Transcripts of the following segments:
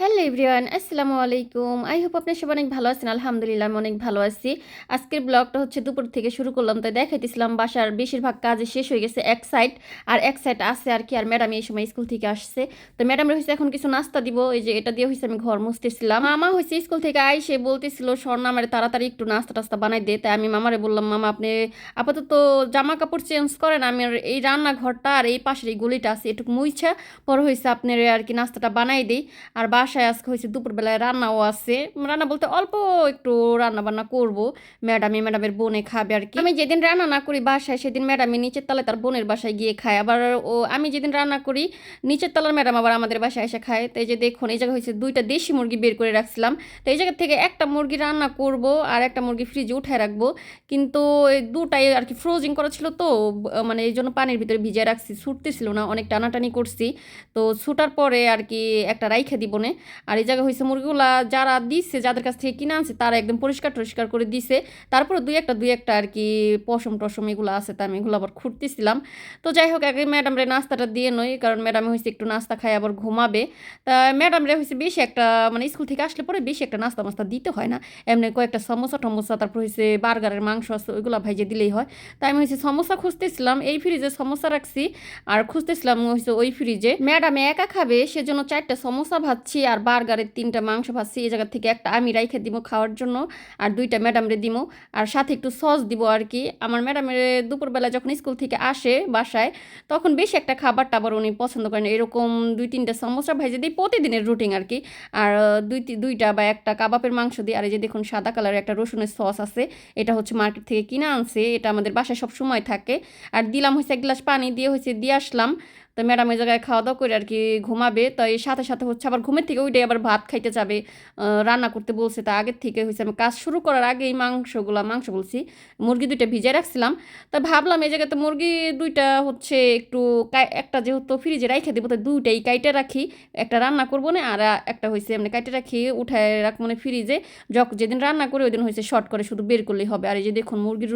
Hello everyone, আসসালামু আলাইকুম। I hope আপনি সব অনেক ভালো আছেন, আলহামদুলিল্লাহ আমি অনেক ভালো আছি। আজকের ব্লগটা হচ্ছে দুপুর থেকে শুরু করলাম, তাই দেখাইতেছিলাম বাসার বেশিরভাগ কাজ শেষ হয়ে গেছে এক সাইড আর এক সাইড আছে আর কি, আর ম্যাডাম এই সময় স্কুল থেকে আসছে। তো ম্যাডাম হয়েছে এখন কিছু নাস্তা দিব, এই যে এটা দিয়ে হয়েছে আমি ঘর মুছতেছিলাম। মামা হয়েছে স্কুল থেকে আইসে বলতেছিল, স্বর্ণা আমার তাড়াতাড়ি একটু নাস্তা টাস্তা বানাই দে। তাই আমি মামারে বললাম, মামা, আপনি আপাতত জামা কাপড় চেঞ্জ করেন, আমি এই রান্নাঘরটা আর এই পাশের এই গলিটা আছে, এটুকু মুইছা, পর হয়েছে আপনার আর কি নাস্তাটা বানাই দিই। আর বাসায় আজকে হয়েছে দুপুরবেলায় রান্নাও আছে। রান্না বলতে অল্প একটু রান্না বান্না করব। ম্যাডামে ম্যাডামের বোনে খাবে আর কি। আমি যেদিন রান্না না করি বাসায়, সেদিন ম্যাডামে নিচের তলায় তার বোনের বাসায় গিয়ে খায়। আবার ও, আমি যেদিন রান্না করি, নিচের তলার ম্যাডাম আবার আমাদের বাসায় এসে খায়। তো এই যে দেখুন, এই জায়গায় হয়েছে দুইটা দেশি মুরগি বের করে রাখছিলাম। তো এই জায়গা থেকে একটা মুরগি রান্না করব আর একটা মুরগি ফ্রিজে উঠায় রাখব। কিন্তু এই দুটাই আর কি ফ্রোজিং করা ছিল তো মানে এই জন্য পানির ভিতরে ভিজিয়ে রাখছি। ছুটতেছিল না, অনেক টানাটানি করছি। তো ছুটার পরে আর কি একটা রাইখা দিব নে আর এই জায়গায় হয়েছে মুরগিগুলা যারা দিচ্ছে যাদের কাছ থেকে কিনে আনছে, তারা একদম পরিষ্কার টরিষ্কার করে দিছে। তারপরে দুই একটা দুই একটা আর কি পশম টসম এগুলো আছে, তা আমি এগুলো আবার খুঁড়তেছিলাম। তো যাই হোক, আগে ম্যাডামরে নাস্তাটা দিয়ে নই, কারণ ম্যাডাম হয়েছে একটু নাস্তা খাই আবার ঘুমাবে। তা ম্যাডামরে হয়েছে বেশি একটা মানে স্কুল থেকে আসলে পরে বেশি একটা নাস্তা মাস্তা দিতে হয় না। এমনি কয়েকটা সমোসা টমোসা, তারপর হয়েছে বার্গারের মাংস আছে, ওইগুলো ভাইজে দিলেই হয়। তাই আমি হয়েছে সমোসা খুঁজতেছিলাম, এই ফ্রিজে সমস্যা রাখছি। আর খুঁজতেছিলাম হয়েছে ওই ফ্রিজে। ম্যাডামে একা খাবে, সেজন্য চারটা সমোসা ভাজছি আর বার্গারের তিনটা মাংস ভাজছি, এই জায়গা থেকে একটা আমি রাইখে দিব খাওয়ার জন্য আর দুইটা ম্যাডামরে দিব আর সাথে একটু সস দিব আর কি। আমার ম্যাডামের দুপুরবেলা যখন স্কুল থেকে আসে বাসায়, তখন বেশি একটা খাবার টাবার উনি পছন্দ করেন। এরকম দুই তিনটা সমোসা ভেজে দিই প্রতিদিনের রুটিন আর কি। আর দুই দুইটা বা একটা কাবাবের মাংস দিই। আর এই যে দেখুন সাদা কালারের একটা রসুনের সস আছে, এটা হচ্ছে মার্কেট থেকে কিনে আনছে। এটা আমাদের বাসায় সব সময় থাকে। আর দিলাম হচ্ছে এক গ্লাস পানি, দিয়ে হচ্ছে দিয়ে আসলাম। তো ম্যাডাম ওই জায়গায় খাওয়া দাওয়া করে আর কি ঘুমাবে। তো এই সাথে সাথে হচ্ছে আবার ঘুমের থেকে ওইটাই আবার ভাত খাইতে যাবে। রান্না করতে বলছে, তা আগের থেকে হয়েছে আমি কাজ শুরু করার আগে এই মাংসগুলো, মাংস বলছি, মুরগি দুইটা ভিজে রাখছিলাম। তা ভাবলাম এই জায়গাতে মুরগি দুইটা হচ্ছে একটু একটা যেহেতু ফ্রিজে রাইখে দেবো তো দুইটাই কাইটে রাখি। একটা রান্না করব না, আর একটা হয়েছে এমনি কাইটে রাখি, উঠায় রাখ মানে ফ্রিজে। যখন যেদিন রান্না করে ওই দিন হয়েছে শর্ট করে শুধু বের করলেই হবে। আর এই যে দেখুন, মুরগির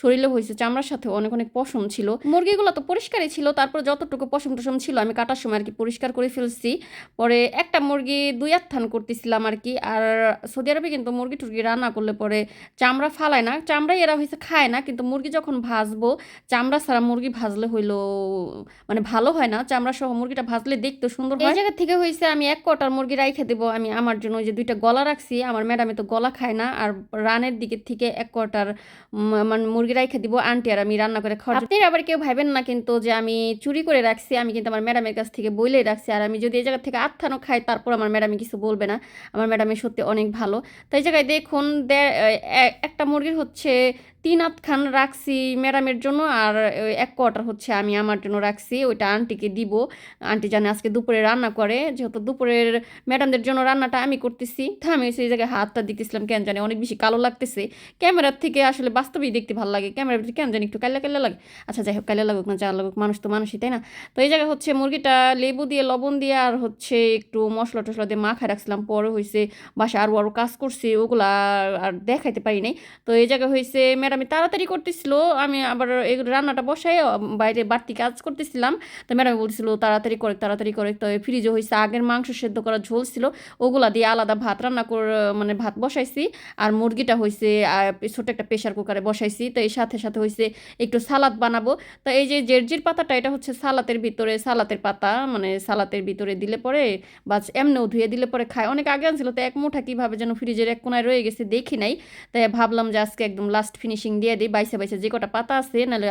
শরীরে হয়েছে চামড়ার সাথে অনেক অনেক পশম ছিল। মুরগিগুলো তো পরিষ্কারই ছিল, তারপর যতটুকু পশম টশম ছিল আমি কাটার সময় আর কি পরিষ্কার করে ফেলছি। পরে একটা মুরগি দুই আত্থান করতেছিলাম আর কি আর সৌদি আরবে কিন্তু মুরগি টুরগি রান্না করলে পরে চামড়া ফালায় না। চামড়াই এরা হয়েছে খায় না কিন্তু মুরগি যখন ভাজবো চামড়া ছাড়া মুরগি ভাজলে হইল মানে ভালো হয় না। চামড়া সহ মুরগিটা ভাজলে দেখতে সুন্দর হয়। এই জায়গা থেকে হয়েছে আমি এক কটার মুরগি রাইখে দেবো আমি আমার জন্য ওই যে দুইটা গলা রাখছি আমার ম্যাডামে তো গলা খায় না আর রানের দিকের থেকে এক কটার মানে মুরগি রাইখে দিব আন্টি আর আমি রান্না করে খাওয়া আপনি আবার কেউ ভাবেন না কিন্তু যে আমি চুরি করে রাখছি আমি কিন্তু আমার ম্যাডামের কাছ থেকে বইলেই রাখছি। আর আমি যদি এই জায়গা থেকে আত্মানো খাই, তারপর আমার ম্যাডামে কিছু বলবে না। আমার ম্যাডামের সত্যি অনেক ভালো। তাই এই জায়গায় দেখুন একটা মুরগির হচ্ছে তিন আধখান রাখছি ম্যাডামের জন্য আর এক কোয়ার্টার হচ্ছে আমি আমার জন্য রাখছি, ওইটা আন্টিকে দিব। আন্টি জানে আজকে দুপুরে রান্না করে, যেহেতু দুপুরের ম্যাডামদের জন্য রান্নাটা আমি করতেছি। তা আমি সেই জায়গায় হাতটা দিতেছিলাম, কেন জানি অনেক বেশি কালো লাগতেছে। ক্যামেরার থেকে আসলে বাস্তবেই দেখতে ভালো লাগে, ক্যামেরার ভিতরে কেন জানি একটু কাল্লা কাল্লা লাগে। আচ্ছা যাই হোক কাল্লা লাগুক না, যা লাগুক, মানুষ তো মানুষই, তাই না? তো এই জায়গায় হচ্ছে মুরগিটা লেবু দিয়ে, লবণ দিয়ে আর হচ্ছে একটু মশলা টশলা দিয়ে মাখায় রাখছিলাম। পরে হয়েছে বাসা আরও আরও কাজ করছি, ওগুলা আর দেখাইতে পারি নাই। তো এই জায়গায় হয়েছে ম্যাডাম তাড়াতাড়ি করতেছিল, আমি আবার এই রান্নাটা বসাই বাইরে বাড়তি কাজ করতেছিলাম। তো ম্যাডাম বলছিল তাড়াতাড়ি করে তাড়াতাড়ি করে। তো ফ্রিজে হয়েছে আগের মাংস সেদ্ধ করা ঝোল ছিল, ওগুলা দিয়ে আলাদা ভাত রান্না কর মানে ভাত বসাইছি। আর মুরগিটা হয়েছে ছোট একটা প্রেশার কুকারে বসাইছি। তো এই সাথে সাথে হয়েছে একটু সালাদ বানাবো। তো এই যে জেরজির পাতাটা, এটা হচ্ছে সালাতের ভিতরে, সালাতের পাতা মানে সালাতের ভিতরে দিলে পরে বা এমনিও ধুয়ে দিলে পরে খায়। অনেক আগে আনছিল, তো এক মুঠা কীভাবে যেন ফ্রিজের এক কোনায় রয়ে গেছে, দেখি নাই। তাই ভাবলাম যে আজকে একদম লাস্ট ফিনিশিং দিয়ে দিই, বাইসে বাইসে যে কটা পাতা আছে, নাহলে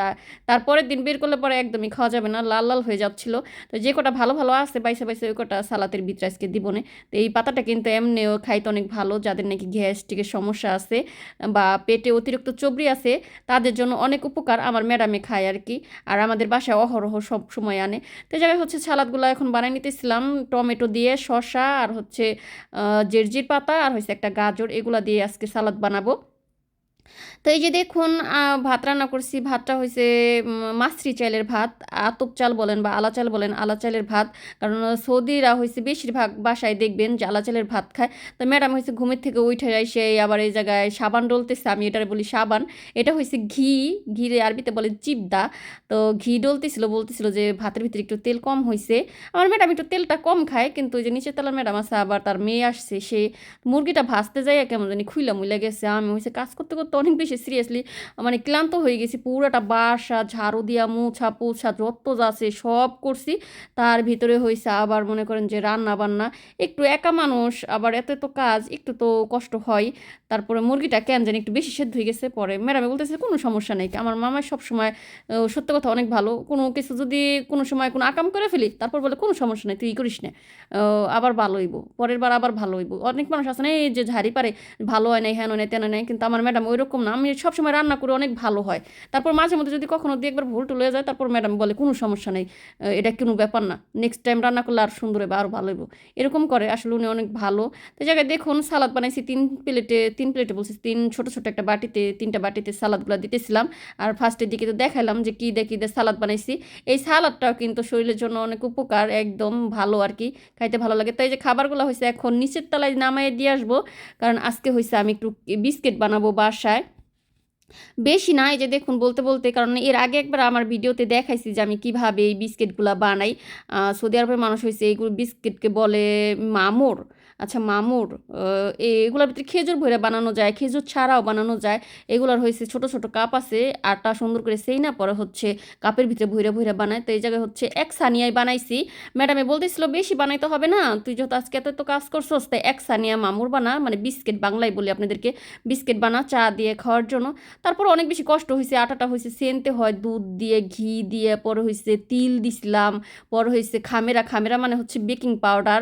তারপরের দিন বের করলে পরে একদমই খাওয়া যাবে না, লাল লাল হয়ে যাচ্ছিল। তো যে কটা ভালো ভালো আছে, বাইসে বাইসে ওই কটা সালাতের ভিতরে আজকে দিব তো এই পাতাটা কিন্তু এমনিও খাইতে অনেক ভালো, যাদের নাকি গ্যাস্ট্রিকের সমস্যা আছে, বা পেটে অতিরিক্ত চবরি আছে, তাদের জন্য অনেক উপকার আমার ম্যাডামে খায় আর কি, আর আমাদের বাসায় অহরহ সব সময় আনে। তো জায়গায় হচ্ছে সালাদগুলো এখন বানাই নিতেছিলাম, টমেটো দিয়ে শসা, আর হচ্ছে জেরজির পাতা, আর হচ্ছে একটা গাজর, এগুলো দিয়ে আজকে সালাদ বানাবো। তো এই যে দেখুন ভাত রান্না করছি, ভাতটা হয়েছে মাছরি চালের ভাত, আতপ চাল বলেন বা আলা চাল বলেন, আলা চালের ভাত। কারণ সৌদিরা হয়েছে বেশিরভাগ বাসায় দেখবেন যে আলা চালের ভাত খায়। তো ম্যাডাম হয়েছে ঘুমের থেকে উঠে যায় সে আবার এই জায়গায় সাবান ডলতেছে, আমি এটার বলি সাবান। এটা হয়েছে ঘি, ঘিরে আরবিতে বলে চিপদা তো ঘি ডলতেছিল, বলতেছিল যে ভাতের ভিতরে একটু তেল কম হয়েছে আমার ম্যাডাম একটু তেলটা কম খায়, কিন্তু ওই যে নিচের তলার ম্যাডাম আছে, আবার তার মেয়ে আসছে, সে মুরগিটা ভাজতে যায় কেমন জানি খুইলা মুইলা গেছে। আমি হয়েছে কাজ করতে করতে অনেক বেশি সিরিয়াসলি মানে ক্লান্ত হয়ে গেছি। পুরোটা বাসা, ঝাড়ু দিয়া, মুছা, পোছা, যত যাচ্ছে সব করছি। তার ভিতরে হয়েছে আবার মনে করেন যে রান্না বান্না একটু একা মানুষ, আবার এত এত কাজ, একটু তো কষ্ট হয়। তারপরে মুরগিটা কেন জানি একটু বেশি সেদ্ধ হয়ে গেছে পরে। ম্যাডামে বলতেছে, কোনো সমস্যা নেই। আমার মামাই সবসময় সত্য কথা অনেক ভালো। কোনো কিছু যদি কোনো সময় কোনো আকাম করে ফেলি, তারপর বলে, কোনো সমস্যা নেই, তুই করিস না। আবার ভালো হইব। পরের বার আবার ভালো হইব। অনেক মানুষ আছে না, এই যে ঝাড়ি পারে, ভালো হয় নাই হ্যান হয় নাই, তেন নাই, কিন্তু আমার ম্যাডাম ওই রকম না। আমি সবসময় রান্না করে, অনেক ভালো হয়। তারপর মাঝে মধ্যে যদি কখনো দিয়ে একবার ভুল টুলে যায়, তারপর ম্যাডাম বলে, কোনো সমস্যা নেই এটা কোনো ব্যাপার না। নেক্সট টাইম রান্না করলে আর সুন্দর হবে আরও ভালো হইব এরকম করে। আসলে উনি অনেক ভালো। তো জায়গায় দেখুন, সালাদ বানাইছি তিন প্লেটে তিন প্লেটে বলছি, তিন ছোট ছোট একটা বাটিতে, তিনটা বাটিতে সালাদগুলো দিতেছিলাম। আর ফার্স্টের দিকে তো দেখালাম যে কী কী দিয়ে সালাদ বানাইছি। এই সালাদটাও কিন্তু শরীরের জন্য অনেক উপকার, একদম ভালো আর কি, খাইতে ভালো লাগে। তাই যে খাবারগুলো হয়েছে এখন নিচের তলায় নামায় দিয়ে আসব। কারণ আজকে হয়েছে আমি একটু বিস্কিট বানাবো বাসায় বেশি না, এই যে দেখুন বলতে বলতে, কারণ এর আগে একবার আমার ভিডিওতে দেখাইছি যে আমি কীভাবে এই বিস্কিটগুলো বানাই। সৌদি আরবের মানুষ হয়েছে এইগুলো বিস্কিটকে বলে মামুর। আচ্ছা মামুর এগুলোর ভিতরে খেজুর ভরে বানানো যায়, খেজুর ছাড়াও বানানো যায়। এগুলোর হয়েছে ছোট ছোট কাপ আছে, আটা সুন্দর করে সেই না পরে হচ্ছে কাপের ভিতরে ভৈরা ভৈরা বানায়। তো এই জায়গায় হচ্ছে এক সানিয়ায় বানাইছি। ম্যাডামে বলতেছিল, বেশি বানাইতে হবে না, তুই যত আজকে এত তো কাজ করছস, তাই এক সানিয়া মামুর বানা মানে বিস্কিট বাংলায় বলি আপনাদেরকে, বিস্কিট বানা, চা দিয়ে খাওয়ার জন্য। তারপর অনেক বেশি কষ্ট হয়েছে আটাটা হয়েছে সেনতে হয়, দুধ দিয়ে, ঘি দিয়ে, পরে হয়েছে তিল দিছিলাম, পরে হয়েছে খামেরা খামেরা মানে হচ্ছে বেকিং পাউডার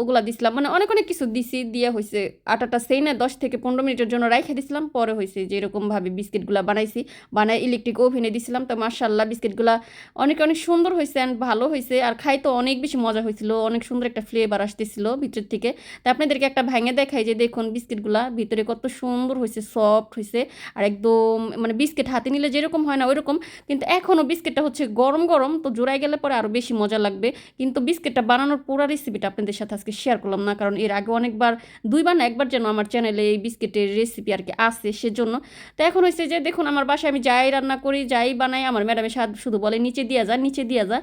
ওগুলা দিছিলাম মানে অনেক অনেক কিছু দিছি, দিয়ে হয়েছে আটাটা সেই না দশ থেকে পনেরো মিনিটের জন্য রাইখে দিছিলাম। পরে হয়েছে যে এরকমভাবে বিস্কিটগুলা বানাইছি বানাই ইলেকট্রিক ওভেনে দিছিলাম। তো মার্শাল্লাহ বিস্কিটগুলা অনেক অনেক সুন্দর হয়েছে অ্যান্ড ভালো হয়েছে আর খাই তো অনেক বেশি মজা হয়েছিল অনেক সুন্দর একটা ফ্লেভার আসতেছিল ভিতর থেকে। তো আপনাদেরকে একটা ভেঙে দেখাই যে দেখুন বিস্কিটগুলা ভিতরে কত সুন্দর হয়েছে সফট হয়েছে আর একদম মানে বিস্কিট হাতে নিলে যেরকম হয় না ওইরকম, কিন্তু এখনও বিস্কিটটা হচ্ছে গরম গরম। তো জোড়ায় গেলে পরে আরও বেশি মজা লাগবে। কিন্তু বিস্কিটটা বানানোর পুরো রেসিপিটা আপনাদের সাথে আজকে শেয়ার করলাম না, কারণ এর আগে অনেকবার, দুইবার না একবার যেন আমার চ্যানেলে এই বিস্কিটের রেসিপি আর কি আসে সেজন্য। তো এখন হয়েছে যে, দেখুন আমার বাসায় আমি যাই রান্না করি, যাই বানাই, আমার ম্যাডামের স্বাদ শুধু বলে নিচে দিয়ে যা, নিচে দিয়ে যা।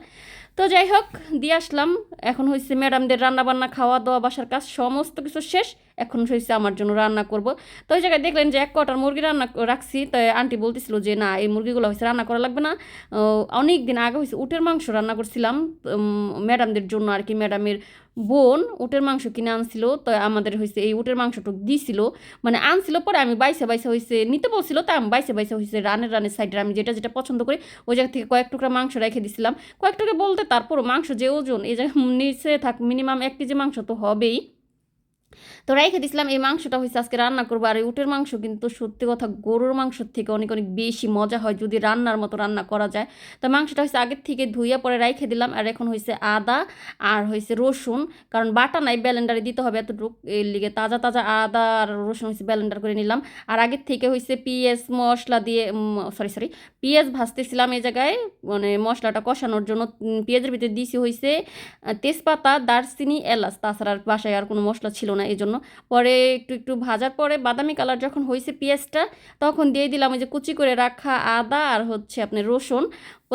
তো যাই হোক, দিয়ে আসলাম। এখন হয়েছে ম্যাডামদের রান্না বান্না খাওয়া দাওয়া বাসার কাজ, সমস্ত কিছু শেষ। এখন হয়েছে আমার জন্য রান্না করব। তো ওই জায়গায় দেখলেন যে এক কটার মুরগি রান্না রাখছি, তো আন্টি বলতেছিল যে, না, এই মুরগিগুলো হয়েছে রান্না করা লাগবে না। অনেক দিন আগে হয়েছে উটের মাংস রান্না করছিলাম ম্যাডামদের জন্য আর কি, ম্যাডামের বোন উটের মাংস কিনে আনছিল, তো আমাদের হয়েছে এই উটের মাংসটুক দিছিল মানে আনছিল পরে আমি বাইসে বাইসে হয়েছে নিতে বলছিল, তাই আমি বাইসে বাইসে হয়েছে রানের রানের সাইডে আমি যেটা যেটা পছন্দ করি, ওই জায়গা থেকে কয়েক টুকরা মাংস রেখে দিছিলাম। কয়েক টুকরা বলতে তারপরও মাংস যে ওজন, এই জায়গায় নিচে থাক, মিনিমাম এক কেজি মাংস তো হবেই। তো রেখে দিছিলাম, এই মাংসটা হয়েছে আজকে রান্না করব, আর এই উটের মাংস কিন্তু সত্যি কথা গরুর মাংসর থেকে অনেক অনেক বেশি মজা হয় যদি রান্নার মতো রান্না করা যায়। তো মাংসটা হয়েছে আগের থেকে ধুইয়া পরে রেখে দিলাম, আর এখন হয়েছে আদা আর হয়েছে রসুন, কারণ বাটা নাই ব্যালেন্ডারে দিতে হবে এতটুক, এর লিগে তাজা তাজা আদা আর রসুন হয়েছে ব্যালেন্ডার করে নিলাম। আর আগের থেকে হয়েছে পিঁয়াজ মশলা দিয়ে সরি সরি, পেঁয়াজ ভাজতেছিলাম এই জায়গায় মানে মশলাটা কষানোর জন্য পেঁয়াজের ভিতরে দিছি হয়েছে তেজপাতা, দারচিনি, এলাচ, তাছাড়া আর বাসায় আর কোনো মশলা ছিল না। এই জন্য পরে একটু একটু ভাজার পরে বাদামি কালার যখন হয়েছে পেঁয়াজটা, তখন দিয়ে দিলাম ওই যে কুচি করে রাখা আদা আর হচ্ছে আপনার রসুন।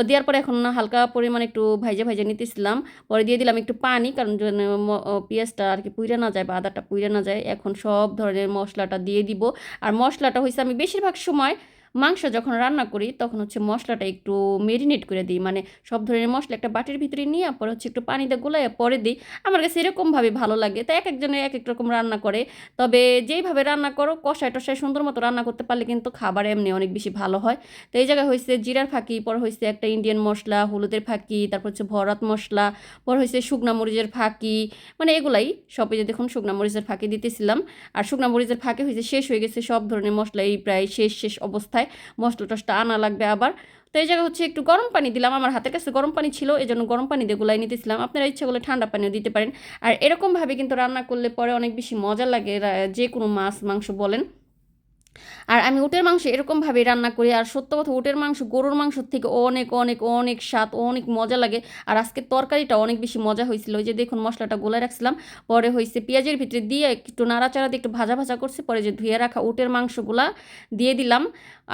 দেওয়ার পরে এখন হালকা পরিমাণে একটু ভাইজে ভাইজে নিতেছিলাম। পরে দিয়ে দিলাম একটু পানি, কারণ পেঁয়াজটা আর কি পুইরে না যায় বা আদাটা পুইরে না যায়। এখন সব ধরনের মশলাটা দিয়ে দিব। আর মশলাটা হয়েছে আমি বেশিরভাগ সময় মাংস যখন রান্না করি, তখন হচ্ছে মশলাটা একটু মেরিনেট করে দিই। মানে সব ধরনের মশলা একটা বাটির ভিতরে নিয়ে, পরে হচ্ছে একটু পানিতে গোলায় পরে দিই। আমার কাছে এরকমভাবে ভালো লাগে। তো এক একজনে এক এক রকম রান্না করে। তবে যেইভাবে রান্না করো, কষায় টষায় সুন্দর মতো রান্না করতে পারলে কিন্তু খাবার এমনি অনেক বেশি ভালো হয়। তো এই জায়গায় হয়েছে জিরার ফাঁকি, পর হয়েছে একটা ইন্ডিয়ান মশলা, হলুদের ফাঁকি, তারপর হচ্ছে ভরাত মশলা, পর হয়েছে শুকনা মরিচের ফাঁকি। মানে এগুলাই সবই যে দেখুন শুকনা মরিচের ফাঁকি দিতেছিলাম। আর শুকনা মরিচের ফাঁকি হয়েছে শেষ হয়ে গেছে সব ধরনের মশলা এই প্রায় শেষ শেষ অবস্থায়। মশলা টসটা আনা লাগবে আবার। তো এই জায়গায় হচ্ছে একটু গরম পানি দিলাম, আমার হাতের কাছে গরম পানি ছিল এই জন্য গরম পানি দিয়ে গুলাই নিতেছিলাম। আপনারা ইচ্ছা করলে ঠান্ডা পানিও দিতে পারেন। আর এরকমভাবে কিন্তু রান্না করলে পরে অনেক বেশি মজা লাগে যে কোনো মাছ, মাংস বলেন। আর আমি উটের মাংস এরকমভাবেই রান্না করি, আর সত্য কথা উটের মাংস, গরুর মাংসর থেকে অনেক অনেক অনেক স্বাদ, অনেক মজা লাগে। আর আজকের তরকারিটা অনেক বেশি মজা হয়েছিল। ওই যে দেখুন মশলাটা গোলা রাখছিলাম, পরে হয়েছে পেঁয়াজের ভিতরে দিয়ে একটু নাড়াচাড়া দিয়ে একটু ভাজা ভাজা করছে, পরে যে ধুয়ে রাখা উটের মাংসগুলা দিয়ে দিলাম।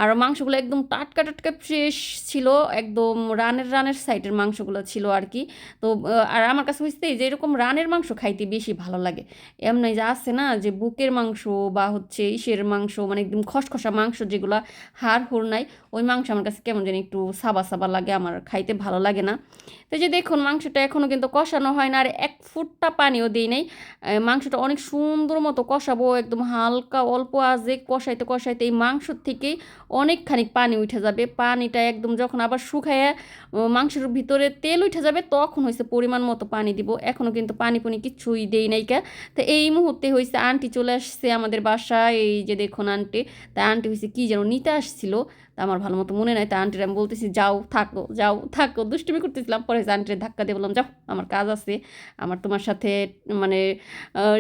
আর মাংসগুলো একদম টাটকা টাটকা ফ্রেশ ছিল, একদম রানের রানের সাইডের মাংসগুলো ছিল আর কি। তো আর আমার কাছে হয়েছে যে এরকম রানের মাংস খাইতে বেশি ভালো লাগে। এমনি যে আছে না, যে বুকের মাংস বা হচ্ছে ইসের মাংস মানে একদম খসখসা মাংস যেগুলো হাড় হুড় নাই, ওই মাংস আমার কাছে কেমন যেন একটু সাবা সাবা লাগে, আমার খাইতে ভালো লাগে না। তো যে দেখুন, মাংসটা এখনও কিন্তু কষানো হয় না, আর এক ফুটটা পানিও দিই নাই। মাংসটা অনেক সুন্দর মতো কষাবো, একদম হালকা অল্প আজে কষাইতে কষাইতে এই মাংস থেকেই অনেকখানি পানি উঠে যাবে। পানিটা একদম যখন আবার শুকাইয়া মাংসের ভিতরে তেল উঠে যাবে, তখন হয়েছে পরিমাণ মতো পানি দিব। এখনও কিন্তু পানি পুনি কিচ্ছুই দেই নাই কা। তো এই মুহূর্তে হয়েছে আন্টি চলে আসছে আমাদের বাসায়, এই যে দেখুন আন্টি। তা আন্টি হয়েছে কী যেন নিতে আসছিল? তা আমার ভালো মতো মনে নাই। তা আন্টির আমি বলতেছি, যাও, থাকো যাও, থাকো। দুষ্টুমি করতেছিলাম। পরে আন্টির ধাক্কা দিয়ে বললাম, যাও, আমার কাজ আছে। আমার তোমার সাথে মানে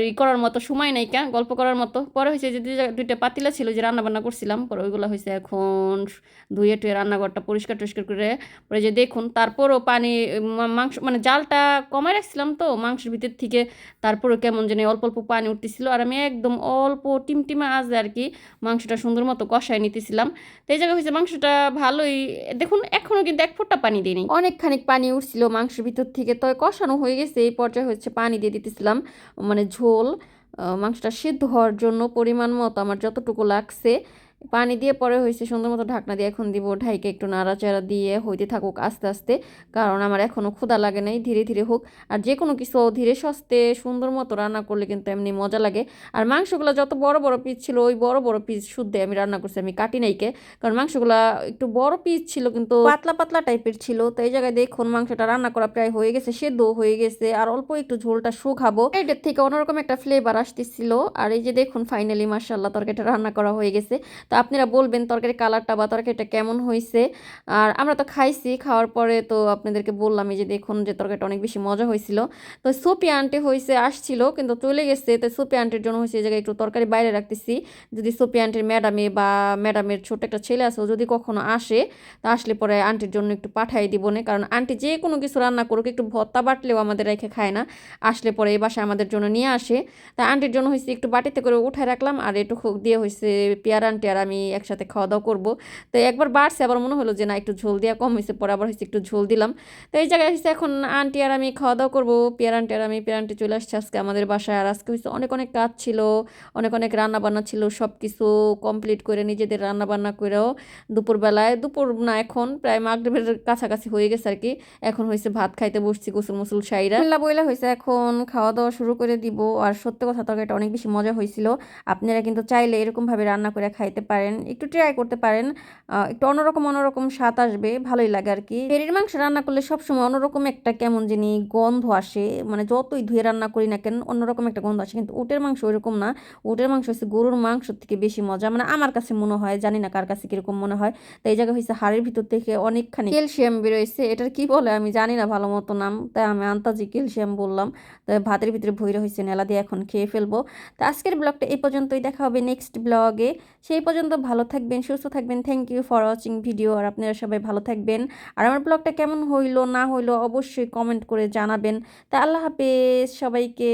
ই করার মতো সময় নাই কা, গল্প করার মতো। পরে হয়েছে যে দুইটা- পাতিলা ছিল যে রান্না বান্না করছিলাম। পরে ওইগুলো হয়েছে এখন ধুয়ে টুয়ে রান্নাঘরটা পরিষ্কার টরিষ্কার করে, পরে যে দেখুন, তারপরও পানি মাংস মানে জালটা কমায় রাখছিলাম তো, মাংসের ভিতর থেকে তারপরে কেমন জানি অল্প অল্প পানি উঠতেছিল। আর আমি একদম অল্প টিমটিমে আজে আর কি মাংসটা সুন্দর মতো কষায় নিতেছিলাম। তো এই জায়গায় মাংসটা ভালোই, দেখুন এখনও কিন্তু এক ফোঁটা পানি দিইনি অনেকখানিক পানি উঠছিল মাংসের ভিতর থেকে, তো কষানো হয়ে গেছে, এই পর্যায়ে হচ্ছে পানি দিয়ে দিতেছিলাম মানে ঝোল মাংসটা সিদ্ধ হওয়ার জন্য পরিমাণ মতো আমার যতটুকু লাগছে। পানি দিয়ে পরে হয়েছে সুন্দর মতো ঢাকনা দিয়ে এখন দিব ঢাইকে একটু নাড়াচাড়া দিয়ে হইতে থাকুক আস্তে আস্তে, কারণ আমার এখনও ক্ষুধা লাগে নাই, ধীরে ধীরে হোক। আর যে কোনো কিছু ধীরে সস্তে সুন্দর মতো রান্না করলে কিন্তু এমনি মজা লাগে। আর মাংসগুলো যত বড় বড় পিস ছিল, ওই বড় বড় পিস শুদ্ধে আমি রান্না করছি, আমি কাটি নাইকে কারণ মাংসগুলো একটু বড় পিস ছিল কিন্তু পাতলা পাতলা টাইপের ছিল, তো এই জায়গায় দেখুন মাংসটা রান্না করা প্রায় হয়ে গেছে, সেদ্ধ হয়ে গেছে। আর অল্প একটু ঝোলটা শুকাবো। এটার থেকে অন্যরকম একটা ফ্লেভার আসতেছিল। আর এই যে দেখুন ফাইনালি মার্শাল্লাহ তরকারিটা রান্না করা হয়ে গেছে। তো আপনারা বলবেন তরকারি কালারটা বা তরকারিটা কেমন হয়েছে আর আমরা তো খাইছি, খাওয়ার পরে তো আপনাদেরকে বললাম এই যে দেখুন যে তরকারিটা অনেক বেশি মজা হয়েছিল তো সুপি আন্টি হয়েছে আসছিল, কিন্তু চলে গেছে। তো সুপি আন্টির জন্য হয়েছে এই জায়গায় একটু তরকারি বাইরে রাখতেছি। যদি সুপি আন্টির ম্যাডামে বা ম্যাডামের ছোট একটা ছেলে আছে যদি কখনো আসে, তা আসলে পরে আন্টির জন্য একটু পাঠাই দিব। না কারণ আন্টি যে কোনো কিছু রান্না করুক, একটু ভত্তা বাটলেও আমাদের রেখে খায় না। আসলে পরে এই বাসায় আমাদের জন্য নিয়ে আসে। তা আন্টির জন্য হয়েছে একটু বাটিতে করে উঠায় রাখলাম, আর এটুকু দিয়ে হয়েছে পেয়ার আন্টি আর আমি একসাথে খাওয়া দাওয়া করব। তো একবার বাড়ছে, আবার মনে হলো যে না, একটু ঝোল দেওয়া কম হয়েছে পরে আবার হয়েছে একটু ঝোল দিলাম। তো এই জায়গায় হয়েছে এখন আন্টি আর আমি খাওয়া দাওয়া করব। পেয়ার আন্টি আর আমি, পেয়ার আন্টি চলে আসছে আজকে আমাদের বাসায়। আর আজকে হয়েছে অনেক অনেক কাজ ছিল, অনেক অনেক রান্না বান্না ছিল সব কিছু কমপ্লিট করে নিজেদের রান্না বান্না করেও দুপুরবেলায়। দুপুর না, এখন প্রায় মাগরিবের কাছাকাছি হয়ে গেছে আর কি। এখন হয়েছে ভাত খাইতে বসছি গোসল মুসুল সাইরা। বইলা বইলা হয়েছে এখন খাওয়া দাওয়া শুরু করে দিব। আর সত্য কথা, তরকারিটা অনেক বেশি মজা হয়েছিল আপনারা কিন্তু চাইলে এরকমভাবে রান্না করে খাইতে পারেন, একটু ট্রাই করতে পারেন। একটু অন্যরকম অন্যরকম স্বাদ আসবে, ভালোই লাগে আর কি। ভেড়ির মাংস রান্না করলে সবসময় অন্যরকম একটা কেমন জানি গন্ধ আসে মানে যতই ধুয়ে রান্না করি না কেন অন্যরকম একটা গন্ধ আসে। কিন্তু উটের মাংস ওইরকম না। উটের মাংস হচ্ছে গরুর মাংস থেকে বেশি মজা। মানে আমার কাছে মনে হয়, জানি না কার কাছে কীরকম মনে হয় তো এই জায়গায় হচ্ছে হাড়ের ভিতর থেকে অনেকখানি ক্যালসিয়াম বেরোয়েছে এটার কি বলে আমি জানি না ভালো মতো নাম, তাই আমি আন্তাজি ক্যালসিয়াম বললাম। তো ভাতের ভিতরে ভৈরা হয়েছে নেলা দিয়ে এখন খেয়ে ফেলব। তো আজকের ব্লগটা এই পর্যন্তই, দেখা হবে নেক্সট ব্লগে। সেই পর্যন্ত ভালো থাকবেন, সুস্থ থাকবেন। Thank you for watching video আর আপনারা সবাই ভালো থাকবেন। আর আমার ব্লগটা কেমন হইল, না হইল, অবশ্যই কমেন্ট করে জানাবেন। তা আল্লাহ হাফেজ, সবাইকে।